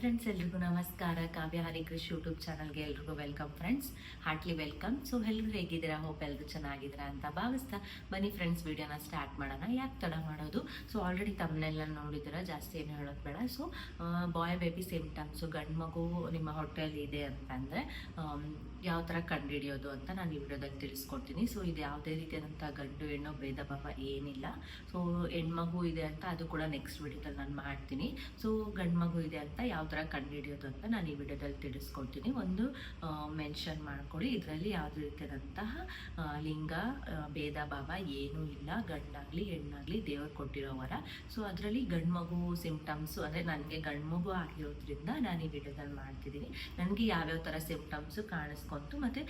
Friends ಎಲ್ರಿಗೂ ನಮಸ್ಕಾರ. ಕಾವ್ಯ ಹರಿಕೃಷಿ YouTube ಚಾನಲ್ಗೆ ಎಲ್ರಿಗೂ welcome friends heartly welcome so ಎಲ್ಲರೂ ಹೇಗಿದ್ದೀರಾ? ಹೋಪ್ ಎಲ್ಲರೂ ಚೆನ್ನಾಗಿದ್ದೀರಾ ಅಂತ ಭಾವಿಸ್ತಾ ಬನ್ನಿ ಫ್ರೆಂಡ್ಸ್ ವಿಡಿಯೋನ ಸ್ಟಾರ್ಟ್ ಮಾಡೋಣ. ಯಾಕೆ ತಡ ಮಾಡೋದು? ಸೊ ಆಲ್ರೆಡಿ ತಮ್ಮನೆಲ್ಲ ನೋಡಿದ್ದೀರಾ, ಜಾಸ್ತಿ ಏನು ಹೇಳೋದು ಬೇಡ. ಸೊ ಬಾಯ್ ಬೇಬಿ ಸಿಮ್ಟಮ್ಸು ಗಂಡು ಮಗು ನಿಮ್ಮ ಹೊಟ್ಟೆಯಲ್ಲಿ ಇದೆ ಅಂತಂದರೆ ಯಾವ ಥರ ಕಂಡುಹಿಡಿಯೋದು ಅಂತ ನಾನು ಈ ವಿಡಿಯೋದಲ್ಲಿ ತಿಳಿಸ್ಕೊಡ್ತೀನಿ. ಸೊ ಇದು ಯಾವುದೇ ರೀತಿಯಾದಂಥ ಗಂಡು, ಹೆಣ್ಣು, ಭೇದ ಭಾವ ಏನಿಲ್ಲ. ಸೊ ಹೆಣ್ಮಗು ಇದೆ ಅಂತ ಅದು ಕೂಡ ನೆಕ್ಸ್ಟ್ ವಿಡಿಯೋದಲ್ಲಿ ನಾನು ಮಾಡ್ತೀನಿ. ಸೊ ಗಂಡು ಮಗು ಇದೆ ಅಂತ ಯಾವ ಥರ ಕಂಡುಹಿಡಿಯೋದು ಅಂತ ನಾನು ಈ ವಿಡಿಯೋದಲ್ಲಿ ತಿಳಿಸ್ಕೊಡ್ತೀನಿ ಒಂದು ಮೆನ್ಷನ್ ಮಾಡ್ಕೊಳ್ಳಿ ಇದರಲ್ಲಿ ಯಾವುದೇ ರೀತಿಯಾದಂತಹ ಲಿಂಗ ಭೇದ ಭಾವ ಏನೂ ಇಲ್ಲ. ಗಂಡಾಗಲಿ, ಹೆಣ್ಣಾಗಲಿ ದೇವರು ಕೊಟ್ಟಿರೋ ವರ. ಸೊ ಅದರಲ್ಲಿ ಗಂಡು ಮಗು ಸಿಮ್ಟಮ್ಸು ಅಂದರೆ ನನಗೆ ಗಂಡು ಮಗು ಆಗಿರೋದ್ರಿಂದ ನಾನು ಈ ವಿಡಿಯೋದಲ್ಲಿ ಮಾಡ್ತಿದ್ದೀನಿ. ನನಗೆ ಯಾವ್ಯಾವ ಥರ ಸಿಂಪ್ಟಮ್ಸ್ ಕಾಣಿಸ್ಕೊಂತು ಮತ್ತು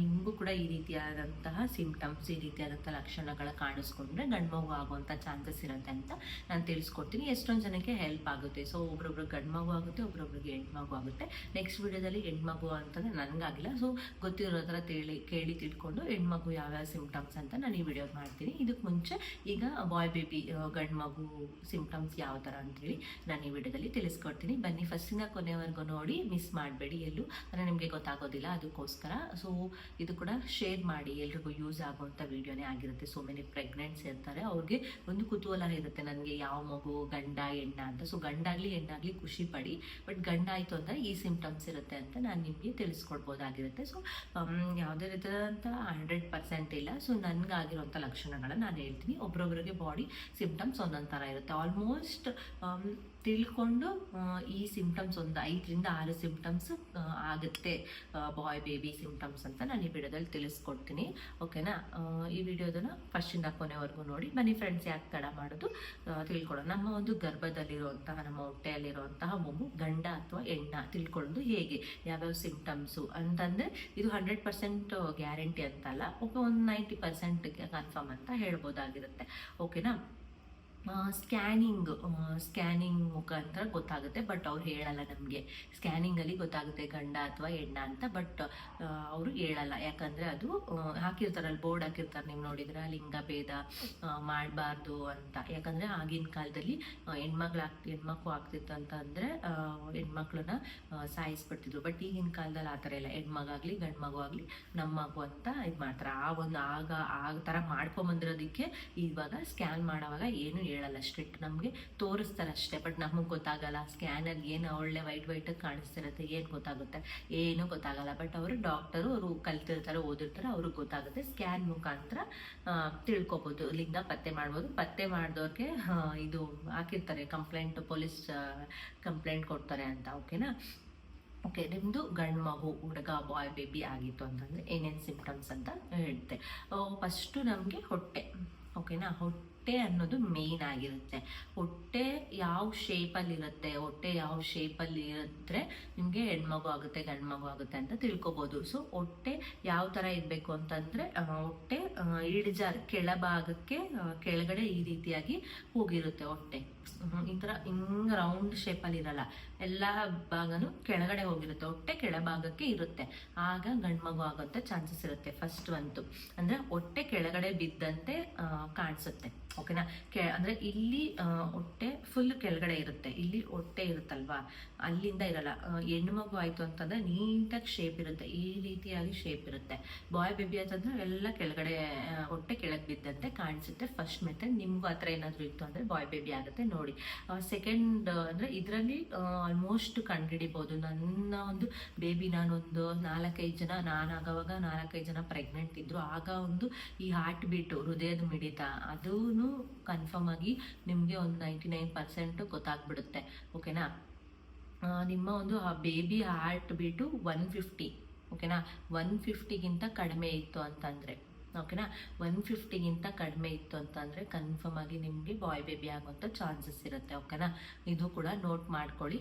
ನಿಮಗೂ ಕೂಡ ಈ ರೀತಿಯಾದಂತಹ ಸಿಂಪ್ಟಮ್ಸ್ ಈ ರೀತಿಯಾದಂಥ ಲಕ್ಷಣಗಳು ಕಾಣಿಸ್ಕೊಂಡ್ರೆ ಗಂಡು ಮಗು ಆಗುವಂಥ ಚಾನ್ಸಸ್ ಇರುತ್ತೆ ಅಂತ ನಾನು ತಿಳಿಸ್ಕೊಡ್ತೀನಿ. ಎಷ್ಟೊಂದು ಜನಕ್ಕೆ ಹೆಲ್ಪ್ ಆಗುತ್ತೆ. ಸೊ ಒಬ್ರೊಬ್ರು ಗಂಡು ಮಗು ಆಗುತ್ತೆ ಒಬ್ರೊಬ್ರಿಗೆ ಮಗು ಆಗುತ್ತೆ. ನೆಕ್ಸ್ಟ್ ವಿಡಿಯೋದಲ್ಲಿ ಮಗು ಅಂತಂದರೆ ನನಗಾಗಿಲ್ಲ ಸೊ ಗೊತ್ತಿರೋ ಹತ್ರ ತಿಳಿ, ಕೇಳಿ ತಿಳ್ಕೊಂಡು ಹೆಣ್ಮಗು ಯಾವ್ಯಾವ ಸಿಂಪ್ಟಮ್ಸ್ ಅಂತ ನಾನು ಈ ವಿಡಿಯೋ ಮಾಡ್ತೀನಿ. ಇದಕ್ಕೆ ಮುಂಚೆ ಈಗ ಬಾಯ್ ಬೇಬಿ ಗಂಡು ಮಗು ಸಿಮ್ಟಮ್ಸ್ ಯಾವ ಥರ ಅಂತೇಳಿ ನಾನು ಈ ವಿಡಿಯೋದಲ್ಲಿ ತಿಳಿಸ್ಕೊಡ್ತೀನಿ. ಬನ್ನಿ ಫಸ್ಟಿಂದ ಕೊನೆವರೆಗೂ ನೋಡಿ. ಮಿಸ್ ಮಾಡಬೇಡಿ ಎಲ್ಲೂ. ಅಂದರೆ ನಿಮಗೆ ಗೊತ್ತಾಗೋದಿಲ್ಲ, ಅದಕ್ಕೋಸ್ಕರ. ಸೊ ಇದು ಕೂಡ ಶೇರ್ ಮಾಡಿ. ಎಲ್ರಿಗೂ ಯೂಸ್ ಆಗುವಂಥ ವಿಡಿಯೋನೇ ಆಗಿರುತ್ತೆ. ಸೊ ಮೆನಿ ಪ್ರೆಗ್ನೆಂಟ್ಸ್ ಇರ್ತಾರೆ. ಅವ್ರಿಗೆ ಒಂದು ಕುತೂಹಲ ಇರುತ್ತೆ. ನನಗೆ ಯಾವ ಮಗು ಗಂಡ, ಹೆಣ್ಣ ಅಂತ. ಸೊ ಗಂಡಾಗಲಿ, ಹೆಣ್ಣಾಗಲಿ ಖುಷಿ ಪಡಿ. ಬಟ್ ಗಂಡ ಆಯಿತು ಅಂದರೆ ಈ ಸಿಂಪ್ಟಮ್ಸ್ ಇರುತ್ತೆ ಅಂತ ನಾನು ನಿಮಗೆ ತಿಳಿಸ್ಕೊಡ್ಬೋದಾಗಿರುತ್ತೆ. ಸೊ ಯಾವುದೇ ರೀತಿಯಾದಂಥ ಹಂಡ್ರೆಡ್ ಪರ್ಸೆಂಟ್ ಇಲ್ಲ. ಸೊ ನನಗಾಗಿರೋಂಥ ಲಕ್ಷಣಗಳನ್ನ ನಾನು ಹೇಳ್ತೀನಿ. ಒಬ್ರೊಬ್ರಿಗೆ ಬಾಡಿ ಸಿಂಪ್ಟಮ್ಸ್ ಒಂದೊಂದು ಥರ ಇರುತ್ತೆ. ಆಲ್ಮೋಸ್ಟ್ ತಿಳ್ಕೊಂಡು ಈ ಸಿಂಪ್ಟಮ್ಸ್ ಒಂದು ಐದರಿಂದ ಆರು ಸಿಂಪ್ಟಮ್ಸ್ ಆಗುತ್ತೆ. ಬಾಯ್ ಬೇಬಿ ಸಿಂಪ್ಟಮ್ಸ್ ಅಂತ ನಾನು ಈ ವಿಡಿಯೋದಲ್ಲಿ ತಿಳಿಸ್ಕೊಡ್ತೀನಿ. ಓಕೆನಾ ಈ ವಿಡಿಯೋದನ್ನು ಫಸ್ಟಿಂದ ಕೊನೆವರೆಗೂ ನೋಡಿ. ಮನಿ ಫ್ರೆಂಡ್ಸ್ ಯಾಕೆ ತಡ ಮಾಡೋದು? ತಿಳ್ಕೊಳ್ಳೋಣ. ನಮ್ಮ ಒಂದು ಗರ್ಭದಲ್ಲಿರುವಂತಹ, ನಮ್ಮ ಹೊಟ್ಟೆಯಲ್ಲಿರುವಂತಹ ಮಗು ಗಂಡ ಅಥವಾ ಹೆಣ್ಣ, ತಿಳ್ಕೊಳ್ಳೋದು ಹೇಗೆ? ಯಾವ್ಯಾವ ಸಿಂಪ್ಟಮ್ಸು ಅಂತಂದರೆ, ಇದು ಹಂಡ್ರೆಡ್ ಪರ್ಸೆಂಟ್ ಗ್ಯಾರಂಟಿ ಅಂತಲ್ಲ ಓಕೆ ಒಂದು ನೈಂಟಿ ಪರ್ಸೆಂಟ್ ಕನ್ಫರ್ಮ್ ಅಂತ ಹೇಳ್ಬೋದಾಗಿರುತ್ತೆ. ಓಕೆನಾ ಸ್ಕ್ಯಾನಿಂಗ್ ಸ್ಕ್ಯಾನಿಂಗ್ ಮುಖಾಂತರ ಗೊತ್ತಾಗುತ್ತೆ, ಬಟ್ ಅವ್ರು ಹೇಳಲ್ಲ ನಮಗೆ. ಸ್ಕ್ಯಾನಿಂಗಲ್ಲಿ ಗೊತ್ತಾಗುತ್ತೆ ಗಂಡ ಅಥವಾ ಹೆಣ್ಣ ಅಂತ, ಬಟ್ ಅವರು ಹೇಳಲ್ಲ. ಯಾಕಂದರೆ ಅದು ಹಾಕಿರ್ತಾರಲ್ಲ, ಬೋರ್ಡ್ ಹಾಕಿರ್ತಾರೆ ನೀವು ನೋಡಿದ್ರೆ, ಲಿಂಗ ಭೇದ ಮಾಡಬಾರ್ದು ಅಂತ. ಯಾಕಂದರೆ ಆಗಿನ ಕಾಲದಲ್ಲಿ ಹೆಣ್ಮಕ್ಳು ಆಗ್ತಿ, ಹೆಣ್ಮಕ್ಳು ಆಗ್ತಿತ್ತು ಅಂತ ಅಂದರೆ ಹೆಣ್ಮಕ್ಳನ್ನ ಸಾಯಿಸ್ಬಿಡ್ತಿದ್ರು. ಬಟ್ ಈಗಿನ ಕಾಲದಲ್ಲಿ ಆ ಥರ ಇಲ್ಲ. ಹೆಣ್ಮಗಾಗಲಿ ಗಂಡು ಮಗು ಆಗಲಿ ನಮ್ಮ ಮಗು ಅಂತ ಇದು ಮಾಡ್ತಾರೆ. ಆ ಒಂದು ಆಗ, ಆ ಥರ ಮಾಡ್ಕೊಂಬಂದಿರೋದಕ್ಕೆ ಇವಾಗ ಸ್ಕ್ಯಾನ್ ಮಾಡೋವಾಗ ಏನು ಹೇಳಲ್ಲ ಸ್ಟ್ರಿಕ್ಟ್ ನಮಗೆ ತೋರಿಸ್ತಾರೆ ಅಷ್ಟೇ ಬಟ್ ನಮಗೆ ಗೊತ್ತಾಗಲ್ಲ ಸ್ಕ್ಯಾನಲ್ಲಿ ಏನು ಒಳ್ಳೆ ವೈಟ್ ವೈಟಾಗಿ ಕಾಣಿಸ್ತಿರುತ್ತೆ, ಏನು ಗೊತ್ತಾಗುತ್ತೆ? ಏನೂ ಗೊತ್ತಾಗಲ್ಲ. ಬಟ್ ಅವರು ಡಾಕ್ಟರು ಅವರು ಕಲ್ತಿರ್ತಾರೆ, ಓದಿರ್ತಾರೆ, ಅವ್ರಿಗೆ ಗೊತ್ತಾಗುತ್ತೆ. ಸ್ಕ್ಯಾನ್ ಮುಖಾಂತರ ತಿಳ್ಕೊಬೋದು. ಲಿಂಗ ಪತ್ತೆ ಮಾಡ್ಬೋದು. ಪತ್ತೆ ಮಾಡಿದವ್ರಿಗೆ ಇದು ಹಾಕಿರ್ತಾರೆ ಕಂಪ್ಲೇಂಟ್ ಪೊಲೀಸ್ ಕಂಪ್ಲೇಂಟ್ ಕೊಡ್ತಾರೆ ಅಂತ ಓಕೆನಾ ಓಕೆ ನಿಮ್ಮದು ಗಂಡು ಮಗು, ಹುಡುಗ ಬಾಯ್ ಬೇಬಿ ಆಗಿತ್ತು ಅಂತಂದರೆ ಏನೇನು ಸಿಂಪ್ಟಮ್ಸ್ ಅಂತ ಹೇಳ್ತೆ. ಫಸ್ಟು ನಮಗೆ ಹೊಟ್ಟೆ ಓಕೆನಾ ಹೊಟ್ಟೆ ಅನ್ನೋದು ಮೇನ್ ಆಗಿರುತ್ತೆ. ಹೊಟ್ಟೆ ಯಾವ ಶೇಪಲ್ಲಿ ಇರುತ್ತೆ? ಹೊಟ್ಟೆ ಯಾವ ಶೇಪಲ್ಲಿ ಇರುತ್ತೆ ನಿಮಗೆ ಹೆಣ್ಮಗು ಆಗುತ್ತೆ ಗಂಡು ಮಗು ಆಗುತ್ತೆ ಅಂತ ತಿಳ್ಕೊಬೋದು. ಸೊ ಹೊಟ್ಟೆ ಯಾವ ಥರ ಇರಬೇಕು ಅಂತಂದರೆ ಹೊಟ್ಟೆ ಇಳಿಜಾರು ಕೆಳಭಾಗಕ್ಕೆ ಕೆಳಗಡೆ ಈ ರೀತಿಯಾಗಿ ಹೋಗಿರುತ್ತೆ ಹೊಟ್ಟೆ. ಈ ಥರ ಹಿಂಗೆ ರೌಂಡ್ ಶೇಪಲ್ಲಿ ಇರಲ್ಲ. ಎಲ್ಲ ಭಾಗನೂ ಕೆಳಗಡೆ ಹೋಗಿರುತ್ತೆ. ಹೊಟ್ಟೆ ಕೆಳಭಾಗಕ್ಕೆ ಇರುತ್ತೆ. ಆಗ ಗಂಡು ಮಗು ಆಗೋಂಥ ಚಾನ್ಸಸ್ ಇರುತ್ತೆ ಫಸ್ಟ್ ಒಂತು ಅಂದರೆ ಹೊಟ್ಟೆ ಕೆಳಗಡೆ ಬಿದ್ದಂತೆ ಕಾಣಿಸುತ್ತೆ. ಓಕೆನಾ ಕೆ, ಅಂದರೆ ಇಲ್ಲಿ ಹೊಟ್ಟೆ ಫುಲ್ ಕೆಳಗಡೆ ಇರುತ್ತೆ. ಇಲ್ಲಿ ಹೊಟ್ಟೆ ಇರುತ್ತಲ್ವಾ? ಅಲ್ಲಿಂದ ಇರಲ್ಲ. ಹೆಣ್ಣುಮಗು ಹೆಣ್ಣು ಮಗು ಆಯಿತು ಅಂತಂದರೆ ನೀಟಾಗಿ ಶೇಪ್ ಇರುತ್ತೆ. ಈ ರೀತಿಯಾಗಿ ಶೇಪ್ ಇರುತ್ತೆ. ಬಾಯ್ ಬೇಬಿ ಅಂತಂದ್ರೆ ಎಲ್ಲ ಕೆಳಗಡೆ ಹೊಟ್ಟೆ ಕೆಳಗೆ ಬಿದ್ದಂತೆ ಕಾಣಿಸುತ್ತೆ. ಫಸ್ಟ್ ಮೆಥಡ್ ನಿಮಗೂ ಆ ಥರ ಏನಾದರೂ ಇತ್ತು ಅಂದರೆ ಬಾಯ್ ಬೇಬಿ ಆಗುತ್ತೆ ನೋಡಿ. ಸೆಕೆಂಡ್ ಅಂದರೆ ಇದರಲ್ಲಿ ಆಲ್ಮೋಸ್ಟ್ ಕಂಡುಹಿಡಿಬೋದು. ನನ್ನ ಒಂದು ಬೇಬಿ ನಾನೊಂದು ನಾಲ್ಕೈದು ಜನ, ನಾನಾಗವಾಗ ನಾಲ್ಕೈದು ಜನ ಪ್ರೆಗ್ನೆಂಟ್ ಇದ್ದರು ಆಗ ಒಂದು ಈ ಹಾರ್ಟ್ ಬೀಟು ಹೃದಯದ ಮಿಡಿತ ಅದೂ ಕನ್ಫರ್ಮ್ ಆಗಿ ನಿಮಗೆ ಒಂದು ನೈಂಟಿ ನೈನ್ ಪರ್ಸೆಂಟು ಗೊತ್ತಾಗ್ಬಿಡುತ್ತೆ ಓಕೆನಾ ನಿಮ್ಮ ಒಂದು ಆ baby heart beat one fifty ಓಕೆನಾ ಒನ್ ಫಿಫ್ಟಿಗಿಂತ ಕಡಿಮೆ ಇತ್ತು ಅಂತಂದರೆ ಓಕೆನಾ ಒನ್ ಫಿಫ್ಟಿಗಿಂತ ಕಡಿಮೆ ಇತ್ತು ಅಂತಂದರೆ ಕನ್ಫರ್ಮ್ ಆಗಿ ನಿಮಗೆ ಬಾಯ್ ಬೇಬಿ ಆಗುವಂಥ ಚಾನ್ಸಸ್ ಇರುತ್ತೆ ಓಕೆನಾ ಇದು ಕೂಡ ನೋಟ್ ಮಾಡ್ಕೊಳ್ಳಿ.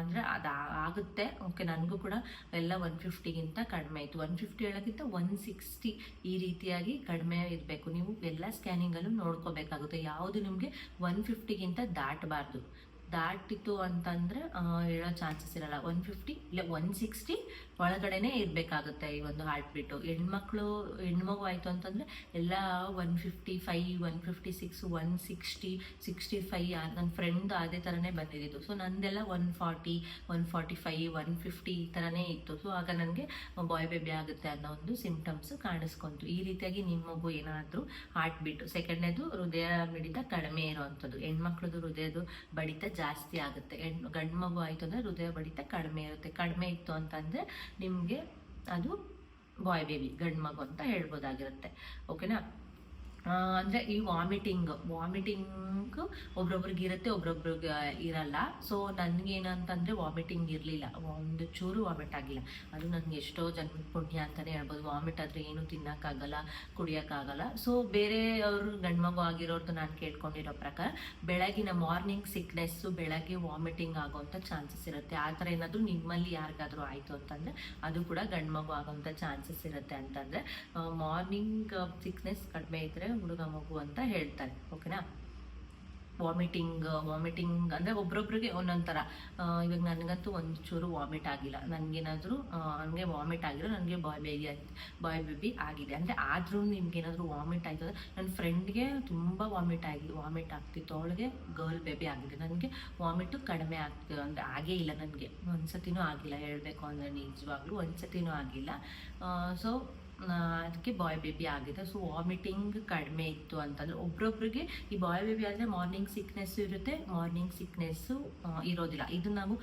ಅಂದರೆ ಅದು ಆಗುತ್ತೆ. ಓಕೆ ನನಗೂ ಕೂಡ ಎಲ್ಲ ಒನ್ ಫಿಫ್ಟಿಗಿಂತ ಕಡಿಮೆ ಆಯಿತು. ಒನ್ ಫಿಫ್ಟಿ ಹೇಳೋಕ್ಕಿಂತ ಒನ್ ಸಿಕ್ಸ್ಟಿ ಈ ರೀತಿಯಾಗಿ ಕಡಿಮೆ ಇರಬೇಕು. ನೀವು ಎಲ್ಲ ಸ್ಕ್ಯಾನಿಂಗಲ್ಲೂ ನೋಡ್ಕೋಬೇಕಾಗುತ್ತೆ. ಯಾವುದು ನಿಮಗೆ ಒನ್ ಫಿಫ್ಟಿಗಿಂತ ದಾಟಬಾರ್ದು. ದಾಟಿತು ಅಂತಂದರೆ ಹೇಳೋ ಚಾನ್ಸಸ್ ಇರಲ್ಲ. ಒನ್ ಫಿಫ್ಟಿ ಇಲ್ಲ ಒನ್ ಸಿಕ್ಸ್ಟಿ ಒಳಗಡೆನೇ ಇರಬೇಕಾಗುತ್ತೆ ಈ ಒಂದು ಹಾರ್ಟ್ ಬೀಟು ಹೆಣ್ಮಕ್ಳು, ಹೆಣ್ಮಗು ಆಯಿತು ಅಂತಂದರೆ, ಎಲ್ಲ one fifty five one fifty six one sixty sixty five ನನ್ನ ಫ್ರೆಂಡ್ ಅದೇ ಥರನೇ ಬಂದಿದ್ದು so ನಂದೆಲ್ಲ one forty one forty five one fifty ಈ ಥರನೇ ಇತ್ತು. ಸೊ ಆಗ ನನಗೆ ಬಾಯ್ ಬೇಬಿ ಆಗುತ್ತೆ ಅನ್ನೋ ಒಂದು ಸಿಂಪ್ಟಮ್ಸ್ ಕಾಣಿಸ್ಕೊಂತು. ಈ ರೀತಿಯಾಗಿ ನಿಮ್ಮ ಮಗು ಏನಾದರೂ ಹಾರ್ಟ್ ಬೀಟು ಸೆಕೆಂಡ್ನೇದು ಹೃದಯ ಮಿಡಿತ ಕಡಿಮೆ ಇರುವಂಥದ್ದು. ಹೆಣ್ಮಕ್ಳದ್ದು ಹೃದಯದು ಬಡಿತ ಜಾಸ್ತಿ ಆಗುತ್ತೆ. ಹೆಣ್ಣು ಗಂಡು ಮಗು ಆಯಿತು ಅಂದರೆ ಹೃದಯ ಬಡಿತ ಕಡಿಮೆ ಇರುತ್ತೆ. ಕಡಿಮೆ ಇತ್ತು ಅಂತಂದರೆ ನಿಮಗೆ ಅದು ಬಾಯ್ ಬೇಬಿ ಗಂಡು ಮಗು ಅಂತ ಹೇಳ್ಬೋದಾಗಿರುತ್ತೆ. ಓಕೆನಾ ಅಂದ್ರೆ ಈ ವಾಮಿಟಿಂಗ್ ವಾಮಿಟಿಂಗ್ ಒಬ್ರೊಬ್ರಿಗೆ ಇರುತ್ತೆ, ಒಬ್ರೊಬ್ರಿಗೆ ಇರಲ್ಲ. ಸೊ ನನಗೇನಂತಂದರೆ ವಾಮಿಟಿಂಗ್ ಇರಲಿಲ್ಲ. ಒಂದು ಚೂರು ವಾಮಿಟ್ ಆಗಿಲ್ಲ. ಅದು ನನಗೆ ಎಷ್ಟೋ ಜನ್ಮದ ಪುಣ್ಯ ಅಂತಲೇ ಹೇಳ್ಬೋದು. ವಾಮಿಟ್ ಆದರೆ ಏನು ತಿನ್ನೋಕ್ಕಾಗಲ್ಲ, ಕುಡಿಯೋಕ್ಕಾಗಲ್ಲ. ಸೊ ಬೇರೆಯವರು ಗಂಡ್ಮಗು ಆಗಿರೋರ್ದು ನಾನು ಕೇಳ್ಕೊಂಡಿರೋ ಪ್ರಕಾರ, ಬೆಳಗಿನ ಮಾರ್ನಿಂಗ್ ಸಿಕ್ನೆಸ್ಸು ಬೆಳಗ್ಗೆ ವಾಮಿಟಿಂಗ್ ಆಗೋವಂಥ ಚಾನ್ಸಸ್ ಇರುತ್ತೆ. ಆ ಥರ ಏನಾದರೂ ನಿಮ್ಮಲ್ಲಿ ಯಾರಿಗಾದರೂ ಆಯಿತು ಅಂತಂದರೆ, ಅದು ಕೂಡ ಗಂಡ್ಮಗು ಆಗೋವಂಥ ಚಾನ್ಸಸ್ ಇರುತ್ತೆ ಅಂತಂದರೆ ಮಾರ್ನಿಂಗ್ ಸಿಕ್ನೆಸ್ ಕಡಿಮೆ ಇದ್ದರೆ ಹುಡುಗ ಮಗು ಅಂತ ಹೇಳ್ತಾರೆ ಓಕೆನಾ ವಾಮಿಟಿಂಗ್ ವಾಮಿಟಿಂಗ್ ಅಂದರೆ ಒಬ್ರೊಬ್ರಿಗೆ ಒಂದೊಂದು ಥರ ಇವಾಗ ನನಗಂತೂ ಒಂಚೂರು ಚೂರು ವಾಮಿಟ್ ಆಗಿಲ್ಲ. ನನಗೇನಾದರೂ ನನಗೆ ವಾಮಿಟ್ ಆಗಿರೋ ನನಗೆ ಬಾಯ್ ಬೇಬಿ ಬಾಯ್ ಬೇಬಿ ಆಗಿದೆ. ಅಂದರೆ ಆದರೂ ನಿಮ್ಗೇನಾದರೂ ವಾಮಿಟ್ ಆಯಿತು ಅಂದರೆ ನನ್ನ ಫ್ರೆಂಡ್ಗೆ ತುಂಬ ವಾಮಿಟ್ ಆಗಿ ವಾಮಿಟ್ ಆಗ್ತಿತ್ತು. ಅವಳಿಗೆ ಗರ್ಲ್ ಬೇಬಿ ಆಗಿದೆ. ನನಗೆ ವಾಮಿಟು ಕಡಿಮೆ ಆಗ್ತಿ, ಅಂದರೆ ಆಗೇ ಇಲ್ಲ ನನಗೆ. ಒಂದ್ಸತಿನೂ ಆಗಿಲ್ಲ ಹೇಳಬೇಕು ಅಂದರೆ ನಿಜವಾಗ್ಲೂ ಒಂದ್ಸತಿನೂ ಆಗಿಲ್ಲ. ಸೊ ಅದಕ್ಕೆ ಬಾಯ್ ಬೇಬಿ ಆಗಿದೆ. ಸೊ ವಾಮಿಟಿಂಗ್ ಕಡಿಮೆ ಇತ್ತು ಅಂತಂದ್ರೆ ಒಬ್ರೊಬ್ರಿಗೆ ಈ ಬಾಯ್ ಬೇಬಿ ಆದರೆ ಮಾರ್ನಿಂಗ್ ಸಿಕ್ನೆಸ್ಸು ಇರುತ್ತೆ ಮಾರ್ನಿಂಗ್ ಸಿಕ್ನೆಸ್ಸು ಇರೋದಿಲ್ಲ. ಇದು ನಾವು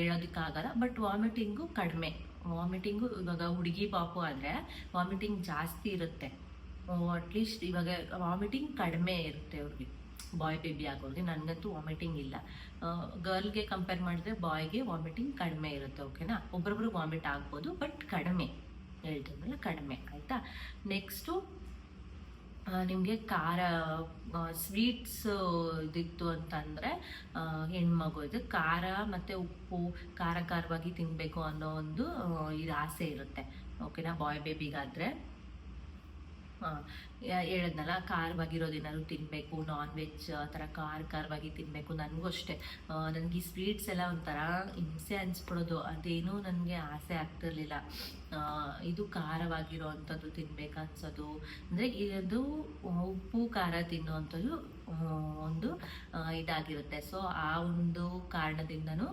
ಹೇಳೋದಕ್ಕಾಗಲ್ಲ. ಬಟ್ ವಾಮಿಟಿಂಗು ಕಡಿಮೆ. ವಾಮಿಟಿಂಗು ಇವಾಗ ಹುಡುಗಿ ಪಾಪು ಆದರೆ ವಾಮಿಟಿಂಗ್ ಜಾಸ್ತಿ ಇರುತ್ತೆ. ಅಟ್ಲೀಸ್ಟ್ ಇವಾಗ ವಾಮಿಟಿಂಗ್ ಕಡಿಮೆ ಇರುತ್ತೆ ಅವ್ರಿಗೆ. ಬಾಯ್ ಬೇಬಿ ಆಗೋರಿಗೆ. ನನಗಂತೂ ವಾಮಿಟಿಂಗ್ ಇಲ್ಲ. ಗರ್ಲ್ಗೆ ಕಂಪೇರ್ ಮಾಡಿದ್ರೆ ಬಾಯ್ಗೆ ವಾಮಿಟಿಂಗ್ ಕಡಿಮೆ ಇರುತ್ತೆ ಓಕೆನಾ ಒಬ್ಬೊಬ್ರಿಗೆ ವಾಮಿಟ್ ಆಗ್ಬೋದು ಬಟ್ ಕಡಿಮೆ. ಹೇಳ್ತೀನಲ್ಲ ಕಡಿಮೆ, ಆಯಿತಾ? ನೆಕ್ಸ್ಟು ನಿಮಗೆ ಖಾರ ಸ್ವೀಟ್ಸ್ ಇದಿತ್ತು ಅಂತಂದರೆ ಹೆಣ್ಮಗು ಇದು ಖಾರ ಮತ್ತು ಉಪ್ಪು, ಖಾರ ಖಾರವಾಗಿ ತಿನ್ನಬೇಕು ಅನ್ನೋ ಒಂದು ಇದು ಆಸೆ ಇರುತ್ತೆ. ಓಕೆನಾ ಬಾಯ್ ಬೇಬಿಗಾದರೆ ಹೇಳಿದ್ನಲ್ಲ ಖಾರವಾಗಿರೋದು ಏನಾದ್ರು ತಿನ್ನಬೇಕು ನಾನ್ ವೆಜ್ ಆ ಥರ ಖಾರ ಖಾರವಾಗಿ ತಿನ್ನಬೇಕು ನನಗೂ ಅಷ್ಟೇ. ನನಗೆ ಈ ಸ್ವೀಟ್ಸ್ ಎಲ್ಲ ಒಂಥರ ಹಿಂಸೆ ಅನ್ಸ್ಬಿಡೋದು. ಅದೇನೂ ನನಗೆ ಆಸೆ ಆಗ್ತಿರ್ಲಿಲ್ಲ. ಇದು ಖಾರವಾಗಿರೋ ಅಂಥದ್ದು ತಿನ್ಬೇಕು ಅನ್ಸೋದು. ಅಂದರೆ ಇದು ಉಪ್ಪು ಖಾರ ತಿನ್ನುವಂಥದ್ದು ಆ, ಒಂದು ಇದಾಗಿರುತ್ತೆ. ಸೊ ಆ ಒಂದು ಕಾರಣದಿಂದನೂ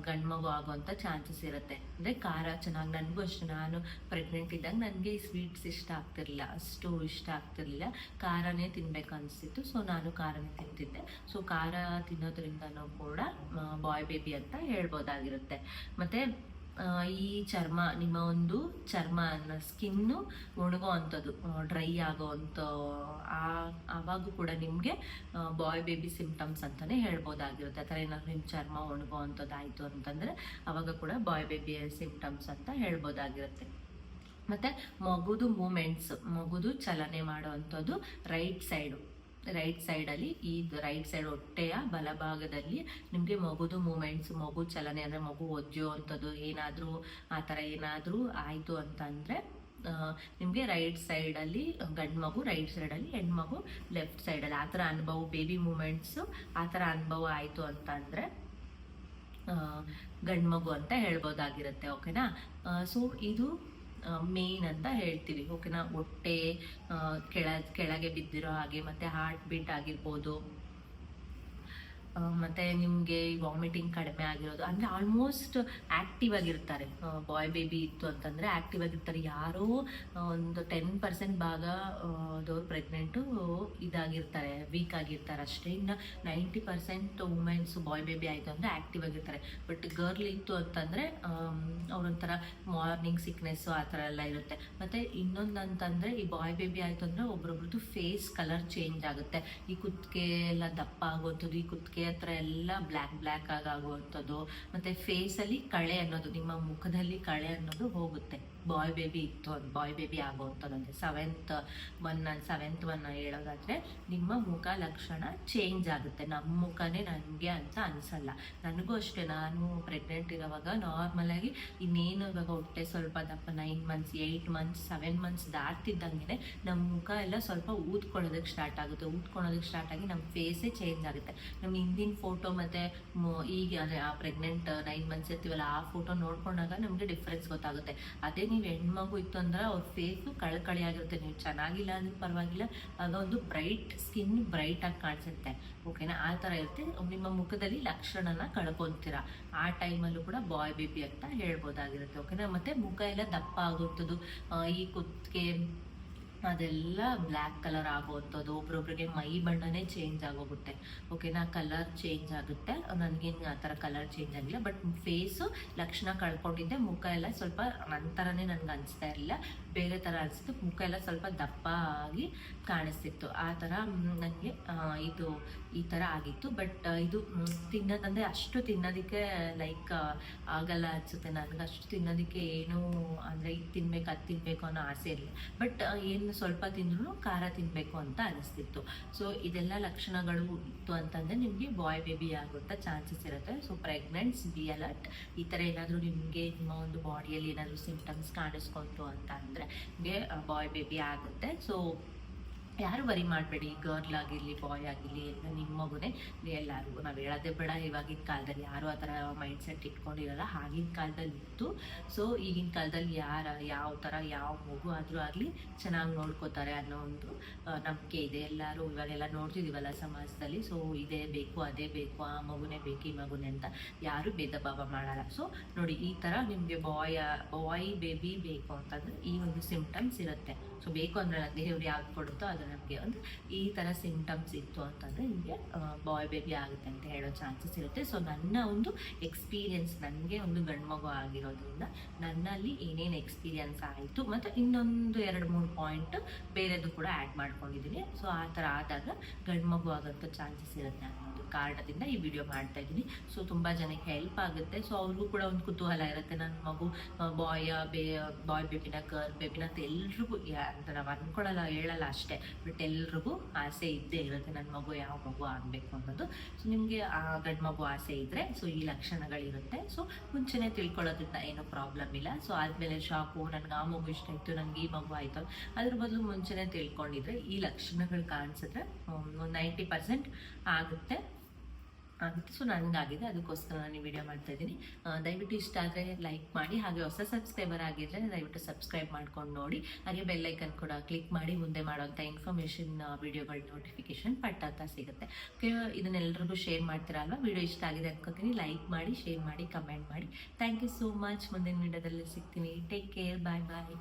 ಗಂಡು ಮಗು ಆಗುವಂಥ ಚಾನ್ಸಸ್ ಇರುತ್ತೆ. ಅಂದರೆ ಖಾರ, ಚೆನ್ನಾಗಿ, ನನಗೂ ಅಷ್ಟು. ನಾನು ಪ್ರೆಗ್ನೆಂಟ್ ಇದ್ದಾಗ ನನಗೆ ಈ ಸ್ವೀಟ್ಸ್ ಇಷ್ಟ ಆಗ್ತಿರ್ಲಿಲ್ಲ. ಅಷ್ಟು ಇಷ್ಟ ಆಗ್ತಿರ್ಲಿಲ್ಲ. ಖಾರನೇ ತಿನ್ಬೇಕು ಅನಿಸ್ತಿತ್ತು. ಸೊ ನಾನು ಖಾರನೇ ತಿಂತಿದ್ದೆ. ಸೊ ಖಾರ ತಿನ್ನೋದ್ರಿಂದನೂ ಕೂಡ ಬಾಯ್ ಬೇಬಿ ಅಂತ ಹೇಳ್ಬೋದಾಗಿರುತ್ತೆ. ಮತ್ತು ಈ ಚರ್ಮ, ನಿಮ್ಮ ಒಂದು ಚರ್ಮ ಸ್ಕಿನ್ನು ಒಣಗೋ ಅಂಥದ್ದು ಡ್ರೈ ಆಗೋ ಅಂಥ ಆವಾಗೂ ಕೂಡ ನಿಮಗೆ ಬಾಯ್ ಬೇಬಿ ಸಿಂಪ್ಟಮ್ಸ್ ಅಂತಲೇ ಹೇಳ್ಬೋದಾಗಿರುತ್ತೆ. ಆ ಥರ ಏನಾದ್ರು ನಿಮ್ಮ ಚರ್ಮ ಒಣಗೋ ಅಂಥದ್ದಾಯಿತು ಅಂತಂದರೆ ಆವಾಗ ಕೂಡ ಬಾಯ್ ಬೇಬಿ ಸಿಂಪ್ಟಮ್ಸ್ ಅಂತ ಹೇಳ್ಬೋದಾಗಿರುತ್ತೆ. ಮತ್ತು ಮಗುದು ಮೂಮೆಂಟ್ಸ್ ಮಗುದು ಚಲನೆ ಮಾಡುವಂಥದ್ದು ರೈಟ್ ಸೈಡು ರೈಟ್ ಸೈಡಲ್ಲಿ ಈ ರೈಟ್ ಸೈಡ್ ಹೊಟ್ಟೆಯ ಬಲಭಾಗದಲ್ಲಿ ನಿಮಗೆ ಮಗುದು ಮೂಮೆಂಟ್ಸ್ ಮಗು ಚಲನೆ ಅಂದರೆ ಮಗು ಒಜ್ಜೋ ಅಂಥದ್ದು, ಏನಾದರೂ ಆ ಥರ ಏನಾದರೂ ಆಯಿತು ಅಂತಂದರೆ ನಿಮಗೆ ರೈಟ್ ಸೈಡಲ್ಲಿ ಗಂಡು ಮಗು ರೈಟ್ ಸೈಡಲ್ಲಿ ಹೆಣ್ಮಗು ಲೆಫ್ಟ್ ಸೈಡಲ್ಲಿ ಆ ಥರ ಅನುಭವ ಬೇಬಿ ಮೂಮೆಂಟ್ಸು ಆ ಥರ ಅನುಭವ ಆಯಿತು ಅಂತಂದರೆ ಗಂಡು ಮಗು ಅಂತ ಹೇಳ್ಬೋದಾಗಿರುತ್ತೆ ಓಕೆನಾ ಸೊ ಇದು ಮೇನ್ ಅಂತ ಹೇಳ್ತೀವಿ. ಓಕೆನಾ ಹೊಟ್ಟೆ ಕೆಳ ಕೆಳಗೆ ಬಿದ್ದಿರೋ ಹಾಗೆ ಮತ್ತು ಹಾರ್ಟ್ ಬೀಟ್ ಆಗಿರ್ಬೋದು. ಮತ್ತೆ ನಿಮಗೆ ಈ ಕಡಿಮೆ ಆಗಿರೋದು, ಅಂದರೆ ಆಲ್ಮೋಸ್ಟ್ ಆ್ಯಕ್ಟಿವ್ ಆಗಿರ್ತಾರೆ. ಬಾಯ್ ಬೇಬಿ ಇತ್ತು ಅಂತಂದರೆ ಆಕ್ಟಿವ್ ಆಗಿರ್ತಾರೆ. ಯಾರೋ ಒಂದು ಟೆನ್ ಪರ್ಸೆಂಟ್ ಭಾಗ ಅದವ್ರು ಪ್ರೆಗ್ನೆಂಟು ಇದಾಗಿರ್ತಾರೆ ವೀಕ್ ಆಗಿರ್ತಾರೆ ಅಷ್ಟೇ. ಇನ್ನು ninety percent womens boy baby ಆಯಿತು ಅಂದರೆ ಆ್ಯಕ್ಟಿವ್ ಆಗಿರ್ತಾರೆ. ಬಟ್ ಗರ್ಲ್ ಇತ್ತು ಅಂತಂದರೆ ಅವ್ರೊಂಥರ ಮಾರ್ನಿಂಗ್ ಸಿಕ್ನೆಸ್ಸು ಆ ಥರ ಎಲ್ಲ ಇರುತ್ತೆ. ಮತ್ತು ಇನ್ನೊಂದು ಅಂತಂದರೆ ಈ ಬಾಯ್ ಬೇಬಿ ಆಯಿತು ಅಂದರೆ ಒಬ್ರೊಬ್ರದ್ದು ಫೇಸ್ ಕಲರ್ ಚೇಂಜ್ ಆಗುತ್ತೆ. ಈ ಕುತ್ತಿಗೆ ಎಲ್ಲ ದಪ್ಪ ಆಗುವಂಥದ್ದು, ಈ ಕುತ್ತಿಗೆ ಹತ್ರ ಎಲ್ಲ ಬ್ಲ್ಯಾಕ್ ಬ್ಲ್ಯಾಕ್ ಆಗಿ ಆಗುವಂಥದ್ದು. ಮತ್ತು ಫೇಸಲ್ಲಿ ಕಳೆ ಅನ್ನೋದು, ನಿಮ್ಮ ಮುಖದಲ್ಲಿ ಕಳೆ ಅನ್ನೋದು ಹೋಗುತ್ತೆ. ಬಾಯ್ ಬೇಬಿ ಇತ್ತು, ಅದು ಬಾಯ್ ಬೇಬಿ ಆಗೋವಂಥದ್ದಂತೆ ಸೆವೆಂತ್ ಒನ್ ಸೆವೆಂತ್ ಒನ್ ಹೇಳೋದಾದರೆ ನಿಮ್ಮ ಮುಖ ಲಕ್ಷಣ ಚೇಂಜ್ ಆಗುತ್ತೆ. ನಮ್ಮ ಮುಖನೇ ನನಗೆ ಅಂತ ಅನಿಸಲ್ಲ. ನನಗೂ ಅಷ್ಟೇ, ನಾನು ಪ್ರೆಗ್ನೆಂಟ್ ಇರೋವಾಗ ನಾರ್ಮಲಾಗಿ ಇನ್ನೇನು ಇವಾಗ ಹೊಟ್ಟೆ ಸ್ವಲ್ಪ ದಪ್ಪ nine months eight months seven months ದಾಟ್ತಿದ್ದಂಗೆ ನಮ್ಮ ಮುಖ ಎಲ್ಲ ಸ್ವಲ್ಪ ಊದ್ಕೊಳ್ಳೋದಕ್ಕೆ ಸ್ಟಾರ್ಟ್ ಆಗುತ್ತೆ. ಊದ್ಕೊಳ್ಳೋದಕ್ಕೆ ಸ್ಟಾರ್ಟ್ ಆಗಿ ನಮ್ಮ ಫೇಸೇ ಚೇಂಜ್ ಆಗುತ್ತೆ. ನಮ್ಮ ಹಿಂದಿನ ಫೋಟೋ ಮತ್ತು ಈಗ, ಅಂದರೆ ಆ ಪ್ರೆಗ್ನೆಂಟ್ ನೈನ್ ಮಂತ್ಸ್ ಇರ್ತೀವಲ್ಲ, ಆ ಫೋಟೋ ನೋಡ್ಕೊಂಡಾಗ ನಮಗೆ ಡಿಫ್ರೆನ್ಸ್ ಗೊತ್ತಾಗುತ್ತೆ. ಅದೇ ನೀವು ಹೆಣ್ಮಗು ಇತ್ತು ಅಂದ್ರೆ ಅವ್ರ ಫೇಸು ಕಳಕಳಿ ಆಗಿರುತ್ತೆ ನೀವು ಚೆನ್ನಾಗಿಲ್ಲ ಅಂದ್ರೆ ಪರವಾಗಿಲ್ಲ, ಆಗ ಒಂದು ಬ್ರೈಟ್ ಸ್ಕಿನ್ ಬ್ರೈಟ್ ಆಗಿ ಕಾಣಿಸುತ್ತೆ. ಓಕೆನಾ ಆ ಥರ ಇರುತ್ತೆ. ನಿಮ್ಮ ಮುಖದಲ್ಲಿ ಲಕ್ಷಣನ ಕಳ್ಕೊಂತೀರಾ. ಆ ಟೈಮಲ್ಲೂ ಕೂಡ ಬಾಯ್ ಬೇಬಿ ಅಂತ ಹೇಳ್ಬೋದಾಗಿರುತ್ತೆ. ಓಕೆನಾ ಮತ್ತೆ ಮುಖ ಎಲ್ಲ ದಪ್ಪ ಆಗುತ್ತದು ಈ ಕುತ್ತಿಗೆ ಅದೆಲ್ಲ ಬ್ಲ್ಯಾಕ್ ಕಲರ್ ಆಗುವಂಥದ್ದು. ಒಬ್ರೊಬ್ರಿಗೆ ಮೈ ಬಣ್ಣನೇ ಚೇಂಜ್ ಆಗೋಗುತ್ತೆ. ಓಕೆನಾ ಕಲರ್ ಚೇಂಜ್ ಆಗುತ್ತೆ. ನನಗೇನು ಆ ಥರ ಕಲರ್ ಚೇಂಜ್ ಆಗಿಲ್ಲ. ಬಟ್ ಫೇಸು ಲಕ್ಷಣ ಕಳ್ಕೊಂಡಿದ್ದೆ. ಮುಖ ಎಲ್ಲ ಸ್ವಲ್ಪ ನಂತರನೇ ನನಗೆ ಅನಿಸ್ತಾ ಇರಲಿಲ್ಲ. ಬೇರೆ ಥರ ಅನಿಸ್ತು ಮುಖ ಎಲ್ಲ ಸ್ವಲ್ಪ ದಪ್ಪ ಆಗಿ ಕಾಣಿಸ್ತಿತ್ತು. ಆ ಥರ ನನಗೆ ಇದು ಈ ಥರ ಆಗಿತ್ತು. ಬಟ್ ಇದು ತಿನ್ನೋದಂದರೆ ಅಷ್ಟು ತಿನ್ನೋದಕ್ಕೆ ಲೈಕ್ ಆಗಲ್ಲ ಅನಿಸುತ್ತೆ ನನಗೆ. ಅಷ್ಟು ತಿನ್ನೋದಕ್ಕೆ ಏನು ಅಂದರೆ ಇದು ತಿನ್ಬೇಕು, ಅದು ತಿನ್ನಬೇಕು ಅನ್ನೋ ಆಸೆ ಇರಲಿಲ್ಲ. ಬಟ್ ಏನು ಸ್ವಲ್ಪ ತಿಂದ್ರೂ ಖಾರ ತಿನ್ನಬೇಕು ಅಂತ ಅನಿಸ್ತಿತ್ತು. ಸೊ ಇದೆಲ್ಲ ಲಕ್ಷಣಗಳು ಇತ್ತು ಅಂತಂದರೆ ನಿಮಗೆ ಬಾಯ್ ಬೇಬಿ ಆಗುವಂಥ ಚಾನ್ಸಸ್ ಇರುತ್ತೆ. ಸೊ ಪ್ರೆಗ್ನೆಂಟ್ಸ್ ಬಿ ಅಲರ್ಟ್ ಈ ಥರ ಏನಾದರೂ ನಿಮಗೆ ನಿಮ್ಮ ಒಂದು ಬಾಡಿಯಲ್ಲಿ ಏನಾದರೂ ಸಿಂಪ್ಟಮ್ಸ್ ಕಾಣಿಸ್ಕೊಂತು ಅಂತ ಅಂದರೆ ನಿಮಗೆ ಬಾಯ್ ಬೇಬಿ ಆಗುತ್ತೆ ಸೊ ಯಾರು ವರಿ ಮಾಡಬೇಡಿ ಗರ್ಲ್ ಆಗಿರಲಿ ಬಾಯ್ ಆಗಿರಲಿ ಎಲ್ಲ ನಿಮ್ಮ ಮಗುನೇ ಎಲ್ಲರಿಗೂ ನಾವು ಹೇಳೋದೇ ಬೇಡ, ಇವಾಗಿನ ಕಾಲದಲ್ಲಿ ಯಾರು ಆ ಥರ ಮೈಂಡ್ ಸೆಟ್ ಇಟ್ಕೊಂಡಿರಲ್ಲ, ಆಗಿನ ಕಾಲದಲ್ಲಿ ಇತ್ತು. ಸೊ ಈಗಿನ ಕಾಲದಲ್ಲಿ ಯಾರ, ಯಾವ ಥರ, ಯಾವ ಮಗು ಆದರೂ ಆಗಲಿ ಚೆನ್ನಾಗಿ ನೋಡ್ಕೋತಾರೆ ಅನ್ನೋ ಒಂದು ನಂಬಿಕೆ ಇದೆ ಎಲ್ಲರೂ. ಇವಾಗೆಲ್ಲ ನೋಡ್ತಿದ್ದೀವಲ್ಲ ಸಮಾಜದಲ್ಲಿ. ಸೊ ಇದೇ ಬೇಕು, ಅದೇ ಬೇಕು, ಆ ಮಗುನೇ ಬೇಕು, ಈ ಮಗುನೇ ಅಂತ. ಯಾರು ಭೇದ ಭಾವ ಮಾಡಲ್ಲ. ಸೊ ನೋಡಿ, ಈ ಥರ ನಿಮಗೆ ಬಾಯ್ ಬಾಯ್ ಬೇಬಿ ಬೇಕು ಅಂತಂದ್ರೆ ಈ ಒಂದು ಸಿಂಪ್ಟಮ್ಸ್ ಇರುತ್ತೆ. ಸೊ ಬೇಕು ಅಂದ್ರೆ ದೇವ್ರು ಯಾವ್ದು ಕೊಡುತ್ತೋ ಅದು ನಮಗೆ ಒಂದು ಈ ಥರ ಸಿಂಪ್ಟಮ್ಸ್ ಇತ್ತು ಅಂತಂದರೆ ನಿಮಗೆ ಬಾಯ್ ಬೇಬಿ ಆಗುತ್ತೆ ಅಂತ ಹೇಳೋ ಚಾನ್ಸಸ್ ಇರುತ್ತೆ. ಸೊ ನನ್ನ ಒಂದು ಎಕ್ಸ್ಪೀರಿಯನ್ಸ್ ನನಗೆ ಒಂದು ಗಂಡು ಮಗು ಆಗಿರೋದ್ರಿಂದ ನನ್ನಲ್ಲಿ ಏನೇನು ಎಕ್ಸ್ಪೀರಿಯನ್ಸ್ ಆಯಿತು ಮತ್ತು ಇನ್ನೊಂದು ಎರಡು ಮೂರು ಪಾಯಿಂಟ್ ಬೇರೆದು ಕೂಡ ಆ್ಯಡ್ ಮಾಡ್ಕೊಂಡಿದ್ದೀನಿ. ಸೊ ಆ ಥರ ಆದಾಗ ಗಂಡು ಮಗು ಆಗೋಂಥ ಚಾನ್ಸಸ್ ಇರುತ್ತೆ ಕಾರಣದಿಂದ ಈ ವಿಡಿಯೋ ಮಾಡ್ತಾ ಇದ್ದೀನಿ. ಸೊ ತುಂಬ ಜನಕ್ಕೆ ಹೆಲ್ಪ್ ಆಗುತ್ತೆ. ಸೊ ಅವ್ರಿಗೂ ಕೂಡ ಒಂದು ಕುತೂಹಲ ಇರುತ್ತೆ. ನನ್ನ ಮಗು ಬಾಯ್ ಬೇ ಬಾಯ್ ಬೇಬಿನ ಗರ್ಲ್ ಬೇಬಿನ ಅಂತ ಎಲ್ರಿಗೂ ಅಂತ ನಾವು ಅನ್ಕೊಳ್ಳಲ್ಲ ಹೇಳಲ್ಲ ಅಷ್ಟೇ. ಬಟ್ ಎಲ್ರಿಗೂ ಆಸೆ ಇದ್ದೇ ಇರುತ್ತೆ. ನನ್ನ ಮಗು ಯಾವ ಮಗು ಆಗಬೇಕು ಅನ್ನೋದು. ಸೊ ನಿಮಗೆ ಆ ಗಂಡು ಮಗು ಆಸೆ ಇದ್ದರೆ ಸೊ ಈ ಲಕ್ಷಣಗಳಿರುತ್ತೆ. ಸೊ ಮುಂಚೆನೇ ತಿಳ್ಕೊಳ್ಳೋದ್ರಿಂದ ಏನೂ ಪ್ರಾಬ್ಲಮ್ ಇಲ್ಲ. ಸೊ ಆದಮೇಲೆ ಶಾಕು, ನನಗೆ ಆ ಮಗು ಇಷ್ಟ ಇತ್ತು ನನಗೆ ಈ ಮಗು ಆಯಿತು ಅದ್ರ ಬದಲು ಮುಂಚೆನೇ ತಿಳ್ಕೊಂಡಿದ್ರೆ ಈ ಲಕ್ಷಣಗಳು ಕಾಣಿಸಿದ್ರೆ ನೈಂಟಿ ಪರ್ಸೆಂಟ್ ಆಗುತ್ತೆ. ಆಗುತ್ತೆ. ಸೊ ನನಗಾಗಿದೆ ಅದಕ್ಕೋಸ್ಕರ ನಾನು ಈ ವಿಡಿಯೋ ಮಾಡ್ತಾ ಇದ್ದೀನಿ. ದಯವಿಟ್ಟು ಇಷ್ಟ ಆದರೆ ಲೈಕ್ ಮಾಡಿ. ಹಾಗೆ ಹೊಸ ಸಬ್ಸ್ಕ್ರೈಬರ್ ಆಗಿದ್ರೆ ದಯವಿಟ್ಟು ಸಬ್ಸ್ಕ್ರೈಬ್ ಮಾಡ್ಕೊಂಡು ನೋಡಿ. ಹಾಗೆ ಬೆಲ್ಲೈಕನ್ ಕೂಡ ಕ್ಲಿಕ್ ಮಾಡಿ ಮುಂದೆ ಮಾಡೋಂಥ ಇನ್ಫಾರ್ಮೇಷನ್ ವಿಡಿಯೋಗಳ ನೋಟಿಫಿಕೇಶನ್ ಪಟ್ಟಾಗ್ತಾ ಸಿಗುತ್ತೆ. ಓಕೆ ಇದನ್ನೆಲ್ಲರಿಗೂ ಶೇರ್ ಮಾಡ್ತೀರಾ ಅಲ್ವಾ? ವಿಡಿಯೋ ಇಷ್ಟ ಆಗಿದೆ ಅನ್ಕೋತೀನಿ. ಲೈಕ್ ಮಾಡಿ ಶೇರ್ ಮಾಡಿ ಕಮೆಂಟ್ ಮಾಡಿ. ಥ್ಯಾಂಕ್ ಯು ಸೋ ಮಚ್ ಮುಂದಿನ ವಿಡಿಯೋದಲ್ಲಿ ಸಿಗ್ತೀನಿ. ಟೇಕ್ ಕೇರ್ ಬಾಯ್ ಬಾಯ್